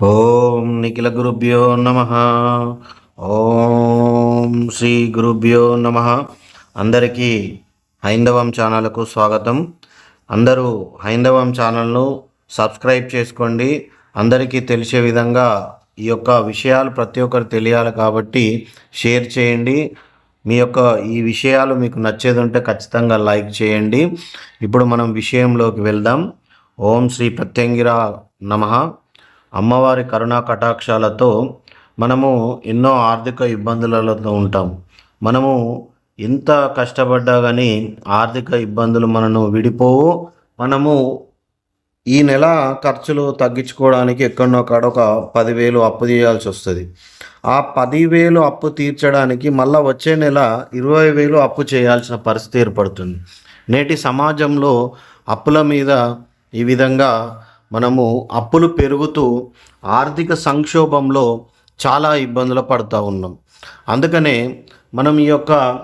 ఓం నిఖిల గురుభ్యో నమ. ఓం శ్రీ గురుభ్యో నమ. అందరికీ హైందవం ఛానల్కు స్వాగతం. అందరూ హైందవం ఛానల్ను సబ్స్క్రైబ్ చేసుకోండి. అందరికీ తెలిసే విధంగా ఈ యొక్క విషయాలు ప్రతి ఒక్కరు తెలియాలి కాబట్టి షేర్ చేయండి. మీ యొక్క ఈ విషయాలు మీకు నచ్చేది ఉంటే ఖచ్చితంగా లైక్ చేయండి. ఇప్పుడు మనం విషయంలోకి వెళ్దాం. ఓం శ్రీ ప్రత్యంగిర నమః. అమ్మవారి కరుణా కటాక్షాలతో మనము ఎన్నో ఆర్థిక ఇబ్బందులతో ఉంటాం. మనము ఎంత కష్టపడ్డా కానీ ఆర్థిక ఇబ్బందులు మనను విడిపోవు. మనము ఈ నెల ఖర్చులు తగ్గించుకోవడానికి ఎక్కడో కాడ ఒక పదివేలు అప్పు చేయాల్సి వస్తుంది. ఆ పదివేలు అప్పు తీర్చడానికి మళ్ళీ వచ్చే నెల ఇరవై వేలు అప్పు చేయాల్సిన పరిస్థితి ఏర్పడుతుంది. నేటి సమాజంలో అప్పుల మీద ఈ విధంగా మనము అప్పులు పెరుగుతూ ఆర్థిక సంక్షోభంలో చాలా ఇబ్బందులు పడుతూ ఉన్నాం. అందుకనే మనం ఈ యొక్క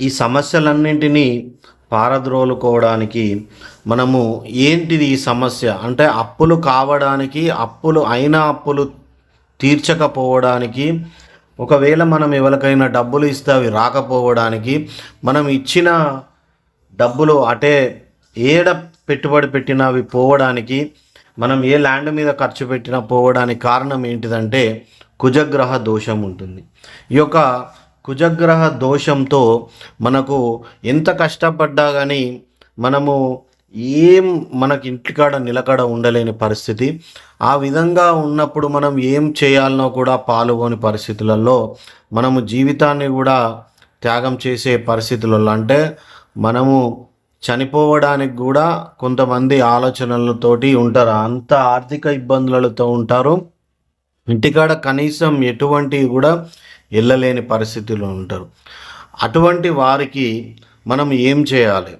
ఈ సమస్యలన్నింటినీ పారద్రోలుకోవడానికి మనము ఏంటిది ఈ సమస్య? అంటే అప్పులు కావడానికి అప్పులు అయిన అప్పులు తీర్చకపోవడానికి ఒకవేళ మనం ఎవరికైనా డబ్బులు ఇస్తే అవి రాకపోవడానికి మనం ఇచ్చిన డబ్బులు అటే ఏడ పెట్టుబడి పెట్టినా అవి పోవడానికి మనం ఏ ల్యాండ్ మీద ఖర్చు పెట్టినా పోవడానికి కారణం ఏంటిదంటే కుజగ్రహ దోషం ఉంటుంది. ఈ యొక్క కుజగ్రహ దోషంతో మనకు ఎంత కష్టపడ్డా కానీ మనము ఏం మనకి ఇంటికాడ నిలకడ ఉండలేని పరిస్థితి. ఆ విధంగా ఉన్నప్పుడు మనం ఏం చేయాలనో కూడా పాల్గొని పరిస్థితులలో మనము జీవితాన్ని కూడా త్యాగం చేసే పరిస్థితులలో అంటే మనము చనిపోవడానికి కూడా కొంతమంది ఆలోచనలతోటి ఉంటారు. అంత ఆర్థిక ఇబ్బందులతో ఉంటారు. ఇంటికాడ కనీసం ఎటువంటివి కూడా వెళ్ళలేని పరిస్థితిలో ఉంటారు. అటువంటి వారికి మనం ఏం చేయాలి?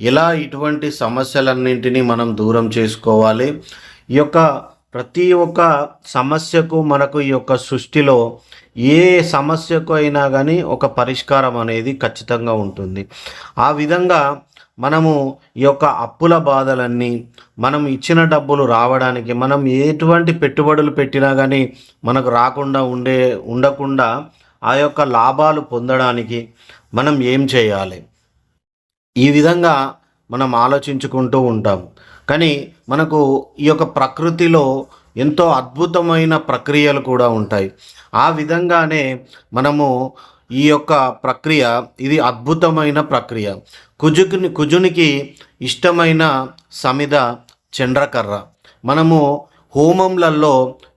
ఎలా ఇటువంటి సమస్యలన్నింటినీ మనం దూరం చేసుకోవాలి? ఈ యొక్క ప్రతి ఒక్క సమస్యకు మనకు ఈ యొక్క సృష్టిలో ఏ సమస్యకు అయినా కానీ ఒక పరిష్కారం అనేది ఖచ్చితంగా ఉంటుంది. ఆ విధంగా మనము ఈ యొక్క అప్పుల బాధలన్నీ మనం ఇచ్చిన డబ్బులు రావడానికి మనం ఎటువంటి పెట్టుబడులు పెట్టినా కానీ మనకు రాకుండా ఉండే ఉండకుండా ఆ యొక్క లాభాలు పొందడానికి మనం ఏం చేయాలి? ఈ విధంగా మనం ఆలోచించుకుంటూ ఉంటాం. కానీ మనకు ఈ యొక్క ప్రకృతిలో ఎంతో అద్భుతమైన ప్రక్రియలు కూడా ఉంటాయి. ఆ విధంగానే మనము ఈ యొక్క ప్రక్రియ ఇది అద్భుతమైన ప్రక్రియ. కుజుకుని కుజునికి ఇష్టమైన సమిద చండ్రకర్ర మనము హోమంలలో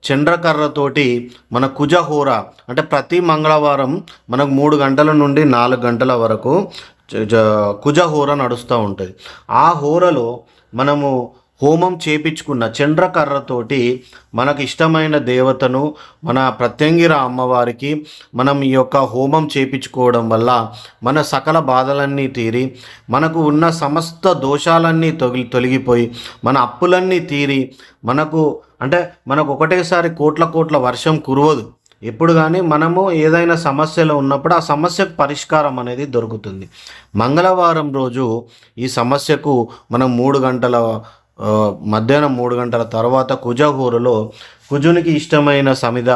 చండ్రకర్రతోటి మన కుజహోర అంటే ప్రతి మంగళవారం మనకు మూడు గంటల నుండి నాలుగు గంటల వరకు కుజహోర నడుస్తూ ఉంటుంది. ఆ హోరలో మనము హోమం చేపించుకున్న చండ్రకర్రతోటి మనకు ఇష్టమైన దేవతను మన ప్రత్యంగిర అమ్మవారికి మనం ఈ యొక్క హోమం చేపించుకోవడం వల్ల మన సకల బాధలన్నీ తీరి మనకు ఉన్న సమస్త దోషాలన్నీ తొలి తొలగిపోయి మన అప్పులన్నీ తీరి మనకు అంటే మనకు ఒకటేసారి కోట్ల కోట్ల వర్షం కురవదు. ఎప్పుడు కానీ మనము ఏదైనా సమస్యలో ఉన్నప్పుడు ఆ సమస్యకు పరిష్కారం అనేది దొరుకుతుంది. మంగళవారం రోజు ఈ సమస్యకు మనం మూడు గంటల మధ్యాహ్నం మూడు గంటల తర్వాత కుజహూరులో కుజునికి ఇష్టమైన సమిద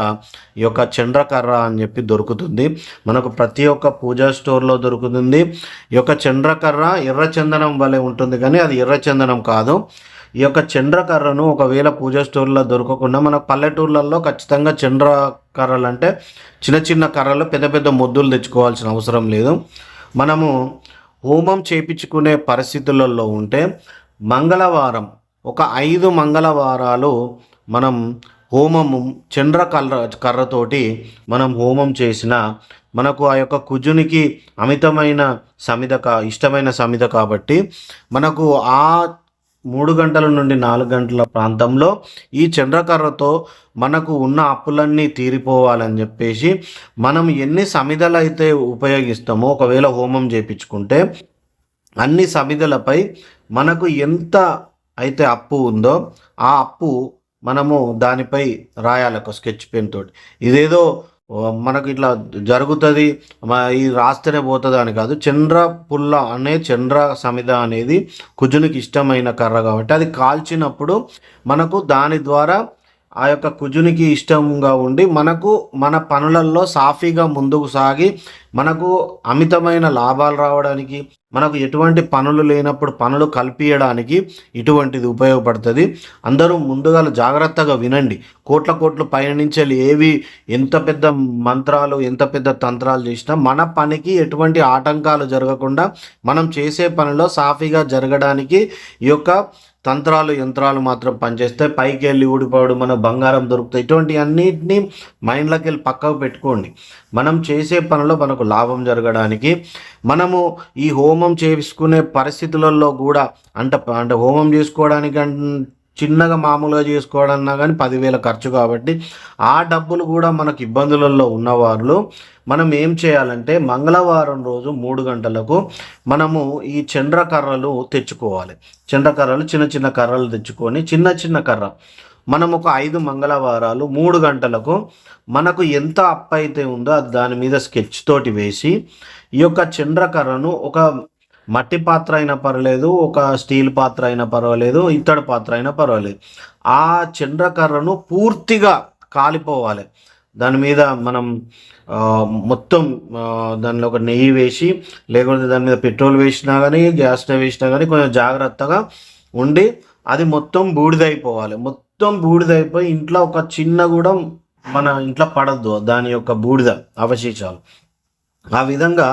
ఈ యొక్క చండ్రకర్ర అని చెప్పి దొరుకుతుంది. మనకు ప్రతి ఒక్క పూజా స్టోర్లో దొరుకుతుంది. ఈ యొక్క చండ్రకర్ర ఎర్రచందనం వలె ఉంటుంది కానీ అది ఎర్రచందనం కాదు. ఈ యొక్క చండ్రకర్రను ఒకవేళ పూజా స్టోర్లో దొరకకుండా మన పల్లెటూర్లలో ఖచ్చితంగా చండ్ర కర్రలు అంటే చిన్న చిన్న కర్రలు పెద్ద పెద్ద ముద్దులు తెచ్చుకోవాల్సిన అవసరం లేదు. మనము హోమం చేపించుకునే పరిస్థితులలో ఉంటే మంగళవారం ఒక ఐదు మంగళవారాలు మనం హోమము చండ్ర కర్ర కర్రతోటి మనం హోమం చేసిన మనకు ఆ యొక్క కుజునికి అమితమైన సమిద కా ఇష్టమైన సమిద కాబట్టి మనకు ఆ మూడు గంటల నుండి నాలుగు గంటల ప్రాంతంలో ఈ చండ్రకర్రతో మనకు ఉన్న అప్పులన్నీ తీరిపోవాలని చెప్పేసి మనం ఎన్ని సమిధలు అయితే ఉపయోగిస్తామో ఒకవేళ హోమం చేపించుకుంటే అన్ని సమిధలపై మనకు ఎంత అయితే అప్పు ఉందో ఆ అప్పు మనము దానిపై రాయాలి ఒక స్కెచ్ పెన్ తోటి. ఇదేదో మనకు ఇట్లా జరుగుతుంది ఇది రాస్తేనే పోతుంది అని కాదు. చంద్ర పుల్ల అనే చంద్ర సమిద అనేది కుజునికి ఇష్టమైన కర్ర కాబట్టి అది కాల్చినప్పుడు మనకు దాని ద్వారా ఆ యొక్క కుజునికి ఇష్టంగా ఉండి మనకు మన పనులలో సాఫీగా ముందుకు సాగి మనకు అమితమైన లాభాలు రావడానికి మనకు ఎటువంటి పనులు లేనప్పుడు పనులు కల్పించడానికి ఇటువంటిది ఉపయోగపడుతుంది. అందరూ ముందుగా జాగ్రత్తగా వినండి. కోట్ల కోట్లు పయనించే ఏవి ఎంత పెద్ద మంత్రాలు ఎంత పెద్ద తంత్రాలు చేసినా మన పనికి ఎటువంటి ఆటంకాలు జరగకుండా మనం చేసే పనిలో సాఫీగా జరగడానికి ఈ యొక్క తంత్రాలు యంత్రాలు మాత్రం పనిచేస్తే పైకి వెళ్ళి ఊడిపోవడం మన బంగారం దొరుకుతాయి. ఇటువంటి అన్నిటినీ మైండ్లోకి వెళ్ళి పక్కకు పెట్టుకోండి. మనం చేసే పనిలో మనకు లాభం జరగడానికి మనము ఈ హోమం చేసుకునే పరిస్థితులలో కూడా అంటే అంటే హోమం చేసుకోవడానికి చిన్నగా మామూలుగా చేసుకోవడన్నా కానీ పదివేల ఖర్చు కాబట్టి ఆ డబ్బులు కూడా మనకు ఇబ్బందులలో ఉన్నవారు మనం ఏం చేయాలంటే మంగళవారం రోజు మూడు గంటలకు మనము ఈ చండ్రకర్రలు తెచ్చుకోవాలి. చండ్రకర్రలు చిన్న చిన్న కర్రలు తెచ్చుకొని చిన్న చిన్న కర్ర. మనం ఒక ఐదు మంగళవారాలు మూడు గంటలకు మనకు ఎంత అప్పైతే ఉందో అది దాని మీద స్కెచ్ తోటి వేసి ఈ యొక్క చండ్రకర్రను ఒక మట్టి పాత్ర అయినా పర్వాలేదు ఒక స్టీల్ పాత్ర అయినా పర్వాలేదు ఇత్తడి పాత్ర అయినా పర్వాలేదు. ఆ చండ్రకర్రను పూర్తిగా కాలిపోవాలి. దాని మీద మనం మొత్తం దానిలో ఒక నెయ్యి వేసి లేకుంటే దాని మీద పెట్రోల్ వేసినా కానీ గ్యాస్ స్టవ్ వేసినా కానీ కొంచెం జాగ్రత్తగా ఉండి అది మొత్తం బూడిదైపోవాలి. మొత్తం బూడిదైపోయి ఇంట్లో ఒక చిన్న కూడా మన ఇంట్లో పడద్దు దాని యొక్క బూడిద అవశేషాలు. ఆ విధంగా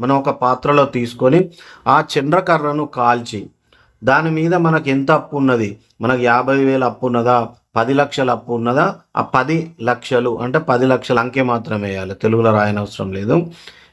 మనం ఒక పాత్రలో తీసుకొని ఆ చండ్రకర్రను కాల్చి దాని మీద మనకు ఎంత అప్పు ఉన్నది? మనకు యాభై వేలు అప్పు ఉన్నదా? పది లక్షల అప్పు ఉన్నదా? ఆ పది లక్షలు అంటే పది లక్షల అంకె మాత్రం వేయాలి. తెలుగులో రాయనవసరం లేదు.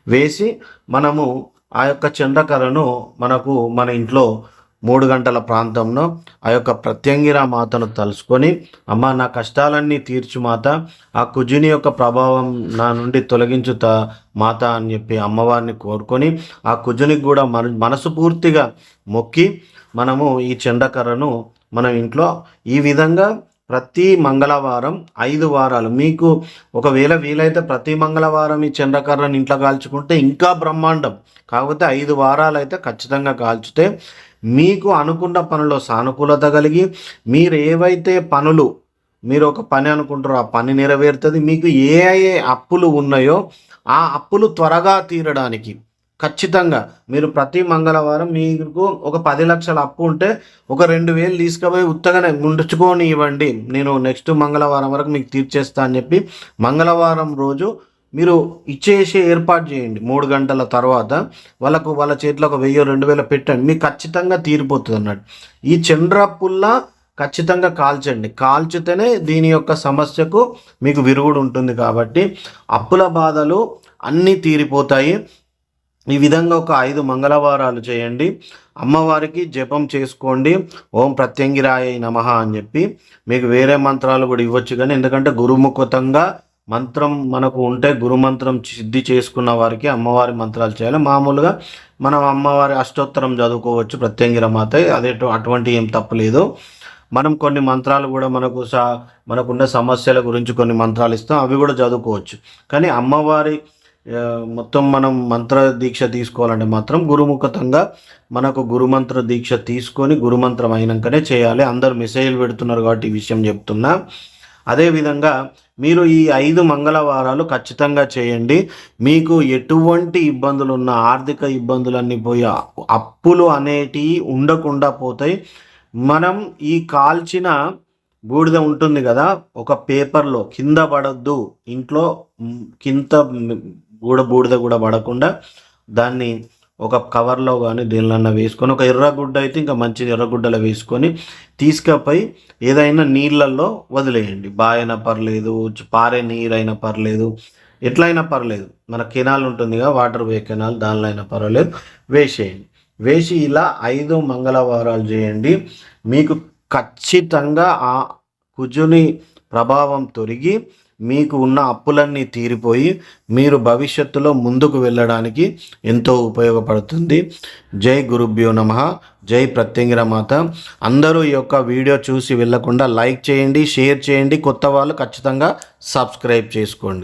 వేసి మనము ఆ యొక్క చండ్రకర్రను మనకు మన ఇంట్లో మూడు గంటల ప్రాంతంలో ఆ యొక్క ప్రత్యంగిర మాతను తలుసుకొని అమ్మ నా కష్టాలన్నీ తీర్చు మాత ఆ కుజుని యొక్క ప్రభావం నా నుండి తొలగించుతా మాత అని చెప్పి అమ్మవారిని కోరుకొని ఆ కుజునికి కూడా మన మనసు పూర్తిగా మొక్కి మనము ఈ చెండకర్రను మనం ఇంట్లో ఈ విధంగా ప్రతి మంగళవారం ఐదు వారాలు మీకు ఒకవేళ వీలైతే ప్రతి మంగళవారం ఈ చంద్రకర్రను ఇంట్లో కాల్చుకుంటే ఇంకా బ్రహ్మాండం. కాకపోతే ఐదు వారాలు అయితే ఖచ్చితంగా కాల్చితే మీకు అనుకున్న పనిలో సానుకూలత కలిగి మీరు ఏవైతే పనులు మీరు ఒక పని అనుకుంటారో ఆ పని నెరవేరుతుంది. మీకు ఏ ఏ అప్పులు ఉన్నాయో ఆ అప్పులు త్వరగా తీరడానికి ఖచ్చితంగా మీరు ప్రతి మంగళవారం మీకు ఒక పది లక్షల అప్పు ఉంటే ఒక రెండు వేలు తీసుకుపోయి ఉత్తగానే ముండుచుకొని ఇవ్వండి. నేను నెక్స్ట్ మంగళవారం వరకు మీకు తీర్చేస్తా అని చెప్పి మంగళవారం రోజు మీరు ఇచ్చేసే ఏర్పాటు చేయండి మూడు గంటల తర్వాత. వాళ్ళకు వాళ్ళ చేతిలో ఒక వెయ్యి రెండు వేల పెట్టండి. మీకు ఖచ్చితంగా తీరిపోతుంది అన్నట్టు. ఈ చండ్ర పుల్ల ఖచ్చితంగా కాల్చండి. కాల్చితేనే దీని యొక్క సమస్యకు మీకు విరుగుడు ఉంటుంది కాబట్టి అప్పుల బాధలు అన్నీ తీరిపోతాయి. ఈ విధంగా ఒక ఐదు మంగళవారాలు చేయండి. అమ్మవారికి జపం చేసుకోండి. ఓం ప్రత్యంగిరాయ నమ అని చెప్పి మీకు వేరే మంత్రాలు కూడా ఇవ్వచ్చు కానీ ఎందుకంటే గురుముఖతంగా మంత్రం మనకు ఉంటే గురుమంత్రం సిద్ధి చేసుకున్న వారికి అమ్మవారి మంత్రాలు చేయాలి. మామూలుగా మనం అమ్మవారి అష్టోత్తరం చదువుకోవచ్చు ప్రత్యంగిర మాత అదే అటువంటి ఏం తప్పలేదు మనం కొన్ని మంత్రాలు కూడా మనకు సా మనకున్న సమస్యల గురించి కొన్ని మంత్రాలు ఇస్తాం అవి కూడా చదువుకోవచ్చు. కానీ అమ్మవారి మొత్తం మనం మంత్ర దీక్ష తీసుకోవాలంటే మాత్రం గురుముఖతంగా మనకు గురుమంత్ర దీక్ష తీసుకొని గురుమంత్రం అయినాకనే చేయాలి. అందరు మెసేజ్లు పెడుతున్నారు కాబట్టి ఈ విషయం చెప్తున్నా. అదేవిధంగా మీరు ఈ ఐదు మంగళవారాలు ఖచ్చితంగా చేయండి. మీకు ఎటువంటి ఇబ్బందులు ఉన్న ఆర్థిక ఇబ్బందులన్నీ పోయి అప్పులు అనేటివి ఉండకుండా పోతాయి. మనం ఈ కాల్చిన బూడిద ఉంటుంది కదా ఒక పేపర్లో కింద పడద్దు ఇంట్లో కింద కూడా బూడిద కూడా పడకుండా దాన్ని ఒక కవర్లో కానీ దీనిలో వేసుకొని ఒక ఎర్రగుడ్డ అయితే ఇంకా మంచి ఎర్రగుడ్డలో వేసుకొని తీసుకపోయి ఏదైనా నీళ్ళల్లో వదిలేయండి. బాయైనా పర్లేదు పారే నీరైనా పర్లేదు ఎట్లయినా పర్లేదు. మన కెనాల్ ఉంటుందిగా వాటర్ వే కెనాల్ దానిలో అయినా పర్వాలేదు. వేసేయండి. వేసి ఇలా ఐదు మంగళవారాలు చేయండి. మీకు ఖచ్చితంగా ఆ కుజుని ప్రభావం తొరిగి మీకు ఉన్న అప్పులన్నీ తీరిపోయి మీరు భవిష్యత్తులో ముందుకు వెళ్ళడానికి ఎంతో ఉపయోగపడుతుంది. జై గురుభ్యో నమ. జై ప్రత్యంగిర మాత. అందరూ ఈ యొక్క వీడియో చూసి వెళ్ళకుండా లైక్ చేయండి షేర్ చేయండి. కొత్త వాళ్ళు ఖచ్చితంగా సబ్స్క్రైబ్ చేసుకోండి.